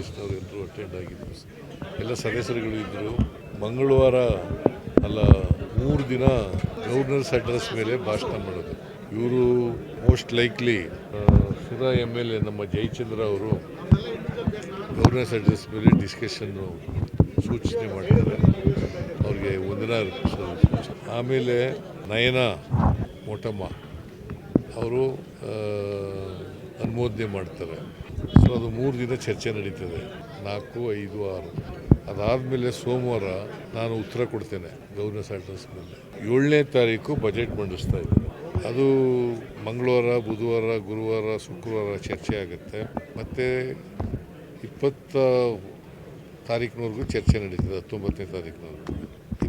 ಕಾಂಗ್ರೆಸ್ನವರು ಎಲ್ಲರೂ ಅಟೆಂಡ್ ಆಗಿದ್ದರು ಎಲ್ಲ ಸದಸ್ಯರುಗಳು ಇದ್ದರು ಮಂಗಳವಾರ ಅಲ್ಲ, ಮೂರು ದಿನ ಗವರ್ನರ್ಸ್ ಅಡ್ರೆಸ್ ಮೇಲೆ ಭಾಷಣ ಮಾಡೋದು. ಇವರು most likely Sudha M L A, ನಮ್ಮ ಜಯಚಂದ್ರ ಅವರು ಗವರ್ನರ್ಸ್ ಅಡ್ರೆಸ್ ಮೇಲೆ ಡಿಸ್ಕಷನ್ನು ಸೂಚನೆ ಮಾಡಿದ್ದಾರೆ. ಅವ್ರಿಗೆ ಒಂದಿನ ಆಮೇಲೆ ನಯನ ಮೋಟಮ್ಮ ಅವರು ಅನುಮೋದನೆ ಮಾಡ್ತಾರೆ. ಸೊ ಅದು ಮೂರು ದಿನ ಚರ್ಚೆ ನಡೀತದೆ. ನಾಲ್ಕು, ಐದು, ಆರು. ಅದಾದಮೇಲೆ ಸೋಮವಾರ ನಾನು ಉತ್ತರ ಕೊಡ್ತೇನೆ ಗವರ್ನರ್ಸ್ ಅಡ್ರೆಸ್ ಮೇಲೆ. ಏಳನೇ ತಾರೀಕು ಬಜೆಟ್ ಮಂಡಿಸ್ತಾ ಇದ್ದೀನಿ. ಅದು ಮಂಗಳವಾರ, ಬುಧವಾರ, ಗುರುವಾರ, ಶುಕ್ರವಾರ ಚರ್ಚೆ ಆಗುತ್ತೆ. ಮತ್ತು ಇಪ್ಪತ್ತ ತಾರೀಕಿನವರೆಗೂ ಚರ್ಚೆ ನಡೀತದೆ, ಹತ್ತೊಂಬತ್ತನೇ ತಾರೀಕಿನವರೆಗೂ.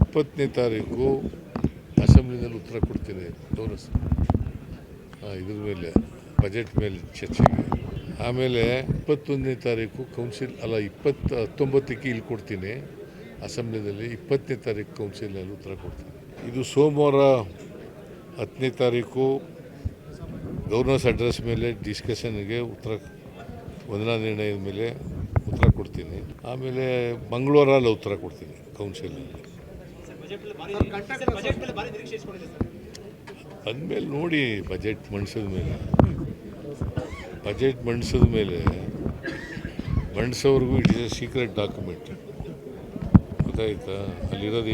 ಇಪ್ಪತ್ತನೇ ತಾರೀಕು ಅಸೆಂಬ್ಲಿನಲ್ಲಿ ಉತ್ತರ ಕೊಡ್ತೀನಿ ಗೌರಸ್ ಇದ್ರ ಮೇಲೆ, ಬಜೆಟ್ ಮೇಲೆ ಚರ್ಚೆಗೆ. ಆಮೇಲೆ ಇಪ್ಪತ್ತೊಂದನೇ ತಾರೀಕು ಕೌನ್ಸಿಲ್, ಅಲ್ಲ, ಇಪ್ಪತ್ತು, ಹತ್ತೊಂಬತ್ತಕ್ಕೆ ಇಲ್ಲಿ ಕೊಡ್ತೀನಿ. ಅಸೆಂಬ್ಲಿನಲ್ಲಿ ಇಪ್ಪತ್ತನೇ ತಾರೀಕು ಕೌನ್ಸಿಲಲ್ಲಿ ಉತ್ತರ ಕೊಡ್ತೀನಿ. ಇದು ಸೋಮವಾರ ಹತ್ತನೇ ತಾರೀಕು ಗೌರ್ನರ್ಸ್ ಅಡ್ರೆಸ್ ಮೇಲೆ ಡಿಸ್ಕಷನ್ಗೆ ಉತ್ತರ, ವಂದನಾ ನಿರ್ಣಯದ ಮೇಲೆ ಉತ್ತರ ಕೊಡ್ತೀನಿ. ಆಮೇಲೆ ಮಂಗಳವಾರಲ್ಲಿ ಉತ್ತರ ಕೊಡ್ತೀನಿ ಕೌನ್ಸಿಲಲ್ಲಿ. ಅಂದಮೇಲೆ ನೋಡಿ, ಬಜೆಟ್ ಮಂಡಿಸಿದ ಮೇಲೆ. ಬಜೆಟ್ ಮಂಡಿಸಿದ ಮೇಲೆ ಮಂಡಿಸೋವರೆಗೂ it is a secret document. ಗೊತ್ತಾಯಿತಾ? ಅಲ್ಲಿರೋದು